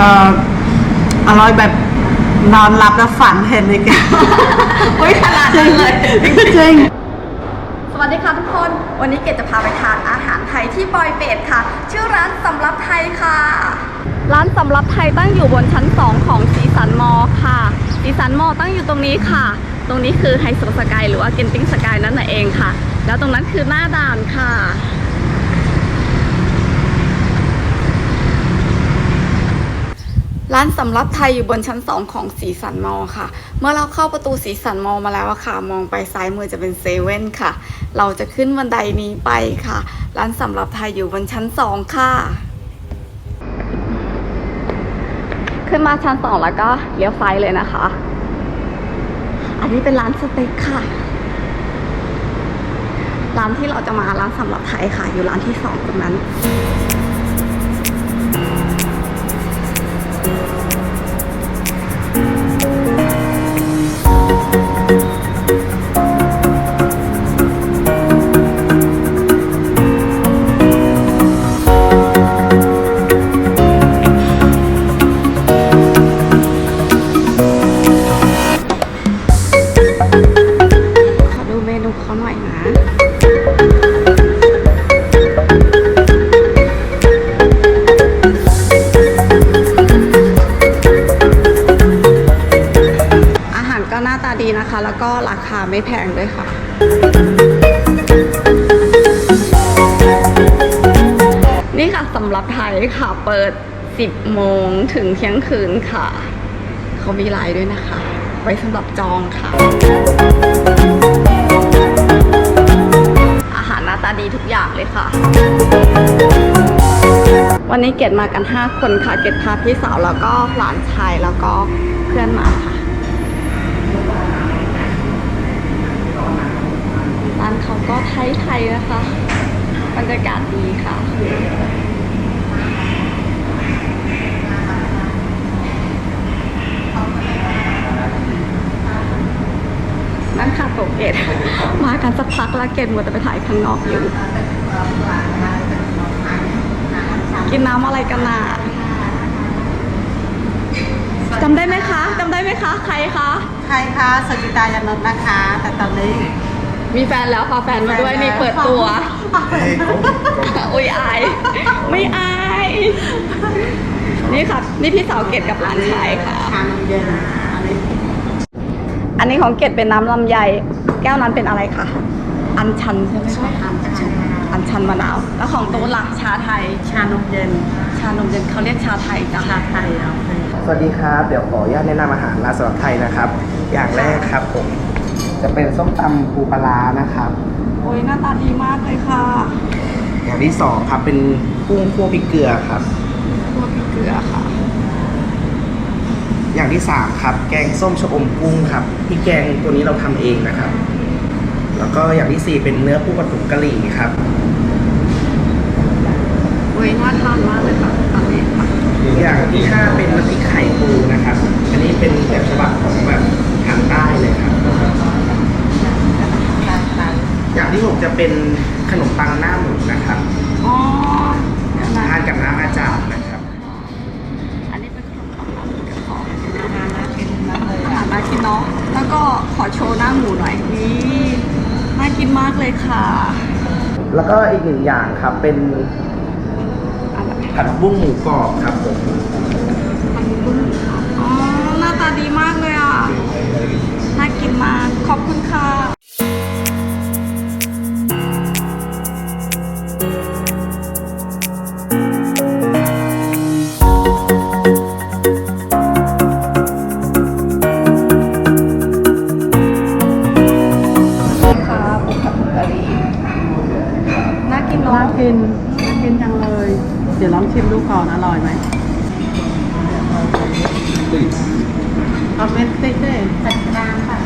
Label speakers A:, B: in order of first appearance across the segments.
A: เอ่ออร่อยแบบนอนหลับแล้วฝันเห็นเลยแก
B: อุ้ยขนาดนั้นเลย
A: จริง
B: สวัสดีค่ะทุกคน วันนี้เกดจะพาไปทานอาหารไทยที่ปอยเปตค่ะ ชื่อร้านสำรับไทยค่ะ ร้านสำรับไทยตั้งอยู่บนชั้น 2 ของสีสันมอค่ะ สีสันมอตั้งอยู่ตรงนี้ค่ะ ตรงนี้คือไฮโซสกายหรือว่าเกนติ้งสกายนั่นน่ะเองค่ะ แล้วตรงนั้นคือหน้าด่านค่ะ ร้านสำรับไทยอยู่บนชั้น 2 ของสีสันมอล์ค่ะ เมื่อเราเข้าประตูสีสันมอล์มาแล้วอะค่ะ มองไปซ้ายมือจะเป็นเซเว่นค่ะ เราจะขึ้นบันไดนี้ไปค่ะ ร้านสำรับไทยอยู่บนชั้น 2 ค่ะ ขึ้นมาชั้น 2 แล้วก็เลี้ยวซ้ายเลยนะคะ อันนี้เป็นร้านสเต็กค่ะ ร้านที่เราจะมาร้านสำรับไทยค่ะ อยู่ร้านที่สองตรงนั้น ไม่แพงด้วยค่ะนี่ค่ะสำหรับไทยค่ะเปิด 10 โมงถึงเที่ยงคืนค่ะ เขามีไลน์ด้วยนะคะ ไว้สำหรับจองค่ะ อาหารหน้าตาดีทุกอย่างเลยค่ะ วันนี้เกดมากัน 5 คนค่ะ เกดพาพี่สาวแล้วก็หลานชายแล้วก็เพื่อนมาค่ะ ร้าน เขาก็ไทยๆนะคะบรรยากาศดีค่ะนั่นค่ะโตเกตมากันสักพักแล้วเกตมัวแต่ไปถ่ายข้างนอกอยู่ กินน้ำอะไรกันน่ะจำได้ไหมคะจำได้ไหมคะ ใครคะ
A: ใครคะสกิตายานนท์นะคะ แต่ตอนนี้
B: มีแฟนแล้วพาแฟนมาด้วยนี่เปิดตัว อุ้ยอาย ไม่อาย นี่ค่ะ นี่พี่สาวเกดกับหลานชายค่ะ
A: ชานมเย็นอันนี้
B: อันนี้ของเกดเป็นน้ำลำไย แก้วนั้นเป็นอะไรคะ อันชันใช่ไหมคะ
A: ทานชา
B: อันชันมะนาว แล้วของตูนล่ะชาไทย
A: ชานมเย็น
B: ชานมเย็นเขาเรียกชาไทยจ้ะ
A: ชาไทยเอาไป
C: สวัสดีครับ เดี๋ยวขออนุญาตแนะนำอาหารร้านสำหรับไทยนะครับ อย่างแรกครับผม จะเป็นส้มตำปูปลาร้านะครับ
B: โอ้ยหน้าตาดีมากเลยค่ะ
C: อย่างที่สองครับเป็นกุ้งคั่วพริกเกลือครับ
B: ตัวพริกเกลือค่ะ
C: อย่างที่สามครับ แกงส้มชะอมกุ้งครับพี่แกงตัวนี้เราทำเองนะครับ แล้วก็อย่างที่สี่เป็นเนื้อปูกระตุ๋นกะหรี่ครับ
B: โอ้ยน่าทานมากเลยค่ะตอนนี้ค่ะ
C: อย่างที่ห้าเป็นน้ำพริกไข่ปูนะครับ อันนี้เป็นแบบฉบับของแบบทางใต้เลยครับ อย่าง ที่หกจะเป็นขนมปังหน้าหมูนะครับ
B: อ๋อเดี๋ยวนะ
C: ทานกับน้ำอาจารย์นะครับ
B: อันนี้เป็นขนมปังน้ำหมูกระเพาะอาหารน่ากินมากเลยอาหารน่ากินเนาะแล้วก็ขอโชว์หน้าหมูหน่อยนี่น่ากินมากเลยค่ะ
C: แล้วก็อีกหนึ่งอย่างครับเป็น
B: อะไร
C: ผัดบุ้งหมูกรอบครับผม
B: มันบุ้งอ๋อหน้าตาดีมากเลยอะน่ากินมากขอบคุณค่ะค่ะ
A: อนอร่อยไหมเอาเป็นสติ๊กด้วยจัดการค่ะ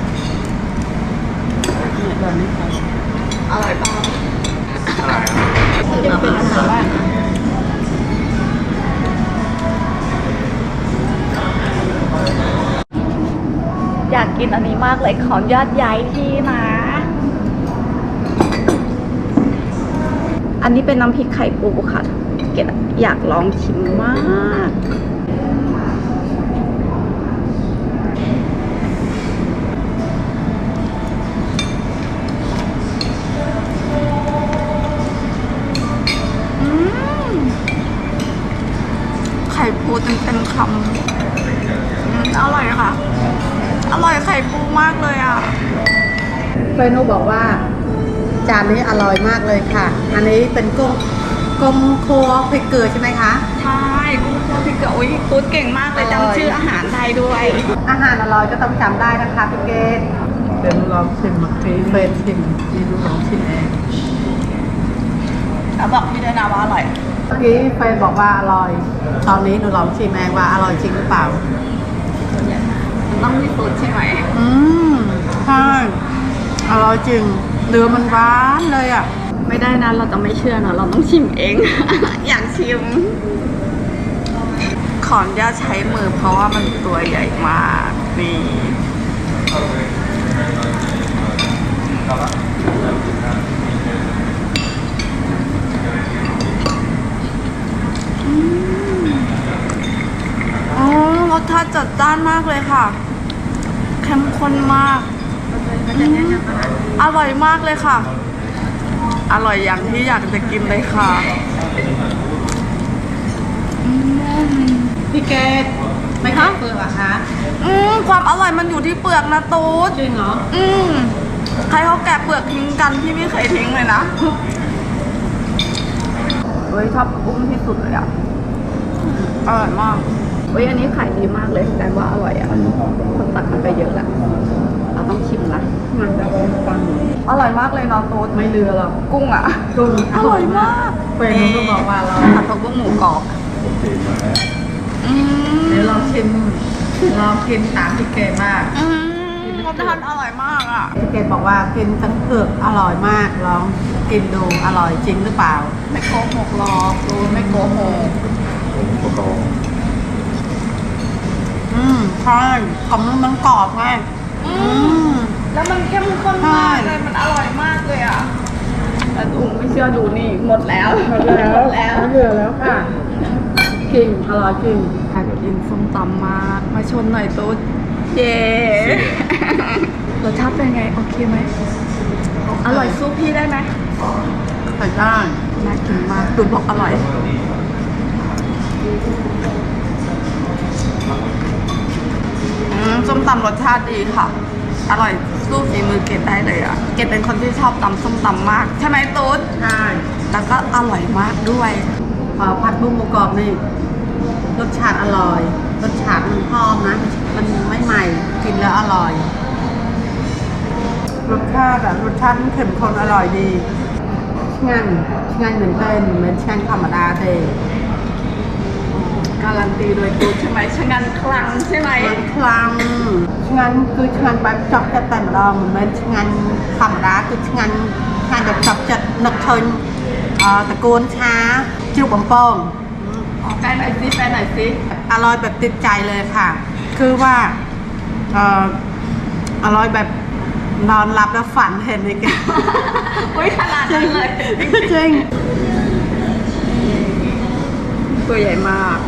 A: เนี่ยแบบนี้ค่ะ
B: อร่อยเปล่า
C: อร่อยครับ
B: เป็นเป็นอาหารบ้านอยากกินอันนี้มากเลยขออนุญาตย้ายที่นะ อันนี้เป็นน้ำพริกไข่ปูค่ะ เกตอยากลองชิมมากไข่ปูเต็มเต็คำอร่อยค่ะ อร่อยไข่ปูมากเลยอะ
A: เฟรนูบอกว่า จานนี้อร่อยมากเลยค่ะ อันนี้เป็นกุ้ง กลมโคพริกเกลือใช่ไหมคะ
B: ใช่กุ้งคั่วพริกเกลืออุ้ยกูดเก่งมากเลย
A: อร่อย
B: จำชื่ออาหารไทยด้วย
A: อาหารอร่อยก็ต้องจำได้นะคะพี่เกดเดี๋ยวหนูลองชิมอะพี่เฟยชิมนี่หนูลองชิมเอง
B: แล้วบอกพี่ด้วยนะว่าอร่อย
A: เมื่อกี้เฟยบอกว่าอร่อย ตอนนี้หนูลองชิมเองว่าอร่อยจริงหรือเปล่า
B: มันต้องมีสูตรใช่ไหม
A: อืมใช่อร่อยจริงเนื้อมันหวานเลยอะ
B: ไม่ได้นะเราจะไม่เชื่อนะเราต้องชิมเอง อยากชิม ขออนุญาตใช้มือเพราะว่ามันตัวใหญ่มากนี่อืมอ๋อรสชาติจัดจ้านมากเลยค่ะเข้มข้นมาก อร่อยมากเลยค่ะ อร่อยอย่างที่อยากจะกินเลยค่ะอืม
A: พี่เกดไม่แค่เปลือกเหรอะคะ
B: อืมความอร่อยมันอยู่ที่เปลือกนะตูด
A: จริงเหรอ
B: อืมใครเขาแกะเปลือกทิ้งกันพี่ไม่เคยทิ้งเลยนะเฮ้ยชอบกุ้งที่สุดเลยอะอร่อยมากเฮ้ยอันนี้ขายดีมากเลยแต่ว่าอร่อยอะคนตักมันไปเยอะแหละเรา ต้องชิมนะ
A: มันจะปัง
B: อร่อยมากเลยเนาะตูด
A: ไม่เลือหรอก
B: กุ้งอะ
A: กุ้ง
B: อร่อยมาก
A: เฟยนก็บอกว่าเรา
B: ผัดผักบุ้งหมูกรอบอืม
A: เดี๋ยวเราชิมลองกินตามพี่เกดมาก
B: อืมรสชาติอร่อยมากอะ
A: พี่เกดบอกว่ากินทั้งเปลือกอร่อยมากลองกินดูอร่อยจริงหรือเปล่า
B: ไม่โกหกหรอกดูไม่โกหก
A: อืมใช่ของมันมันกรอบไง
B: อื
A: อื
B: ม
A: ม
B: แล้วมันเข้มข้นมากเลยมันอร่อยมากเลยอะแต่ดูไม่เชื่อดูนี่หมดแล้ว
A: หมดแล้ว
B: หมดแล้ว
A: เหลือแล้วค่ะจริงอร่อยจริง
B: อยากกินส้มตำมากมาชนหน่อยตุ๊ดเย้รสชาติเป็นไง โอเคไหมอร่อยสู้พี่ได้ไหม
A: ใส่ได้
B: น่ากินมากตุ๊ดบอกอร่อย อืมส้มตำรสชาติดีค่ะ อร่อยสู้ฝีมือเกดได้เลยอะ เกดเป็นคนที่ชอบตำส้มตำมาก ใช่ไหมตุ๊ด
A: ใช่
B: แล้วก็อร่อยมากด้วย
A: พอผัดบุ้งหมูกรอบนี่รสชาติอร่อย รสชาติมันหอมนะ มันไม่ใหม่กินแล้วอร่อย รสชาติอะรสชาติมันเข้มข้นอร่อยดีงั้นงั้นเหมือนเป็นเหมือนช่างธรรมดาเต
B: กา รันตีโดยตุ๊ดใช่ไหมชะงันคลังใช่ไหม
A: มันคลังงั้นคืองั้นแบบจอกจะแต่งดองเหมือนงั้นธรรมดาคืองั้นงั้นแบบจอกจะนึกถึงเอ่อตระกูลช้าจิ้วบำโป้ง
B: อ๋อแฟนหน่อยสิแฟนหน่อยสิ
A: อร่อยแบบติดใจเลยค่ะ คือว่าเอ่ออร่อยแบบนอนหลับแล้วฝันเห็นอีก
B: อุ้ยขนาดนั้นเลย
A: จริง
B: ตัวใหญ่มาก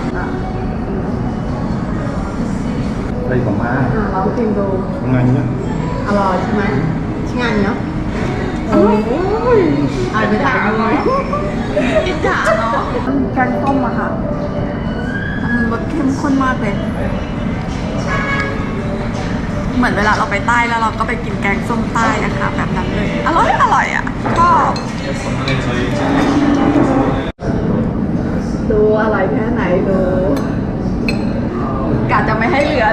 D: đây còn má
A: อะลองกินดู
D: ngon nhá
A: อร่อยใช่ไหมใช่งานเนาะ
B: โอ้ย
A: อร่อยไม่ได้อร่อย
B: อิจฉาเนาะแกงส้มอะค่ะมันรสเข้มข้นมากเลย เหมือนเวลาเราไปใต้แล้วเราก็ไปกินแกงส้มใต้อะค่ะแบบนั้นเลย อร่อยอร่อยอะชอบดูอร่อยแค่ไหนดู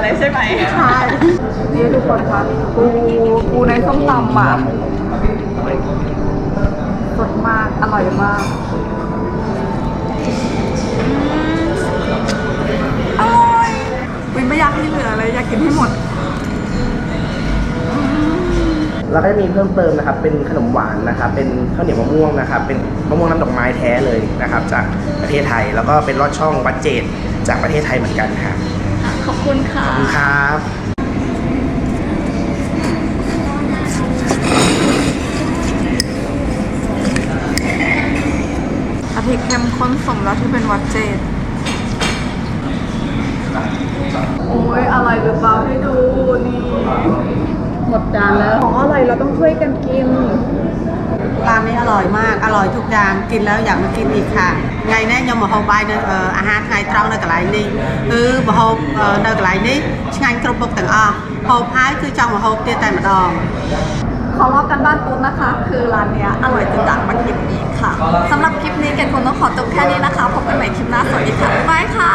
B: อเลยใช่ไหม
A: ใช่
B: นี่ทุกคนคะปูปูในส้มตำอะสดมากอร่อยมากอร่อยวินไม่อยากให้เหลือเลยอยากกินให้หมด
C: แล้วก็จะมีเพิ่มเติมนะครับ เป็นขนมหวานนะครับ เป็นข้าวเหนียวมะม่วงนะครับ เป็นมะม่วงน้ำดอกไม้แท้เลยนะครับ จากประเทศไทย แล้วก็เป็นลอดช่องวัดเจดจากประเทศไทยเหมือนกันครับ
B: ขอบ คุณค่ะ
C: ขอบคุณครับ
B: อาทิเข้มข้นสมแล้วที่เป็นวัดเจด โอ้ยอะไรหรือเปล่าให้ดูนี่
A: หมดจานแล้ว
B: ของอร่อยเราต้องช่วยกันกิน
A: ร้านนี้อร่อยมาก อร่อยทุกอย่าง กินแล้วอยากมากินอีกค่ะ ไงแน่ยังมาហូបបាយនៅអឺអាហារថ្ងៃត្រង់នៅកន្លែងនេះគឺមកហូបអឺនៅកន្លែងនេះឆ្ងាញ់គ្រប់មុខទាំងអស់ហូបហើយគឺចង់មកហូបទៀតតែម្ដង
B: ขอรอบกันบ้านปุ๊บนะคะ คือร้านเนี้ยอร่อยจนอยากมากินอีกค่ะสำหรับคลิปนี้เกดคงต้องขอจบแค่นี้นะคะพบกันใหม่คลิปหน้าสวัสดีค่ะบ๊ายบายค่ะ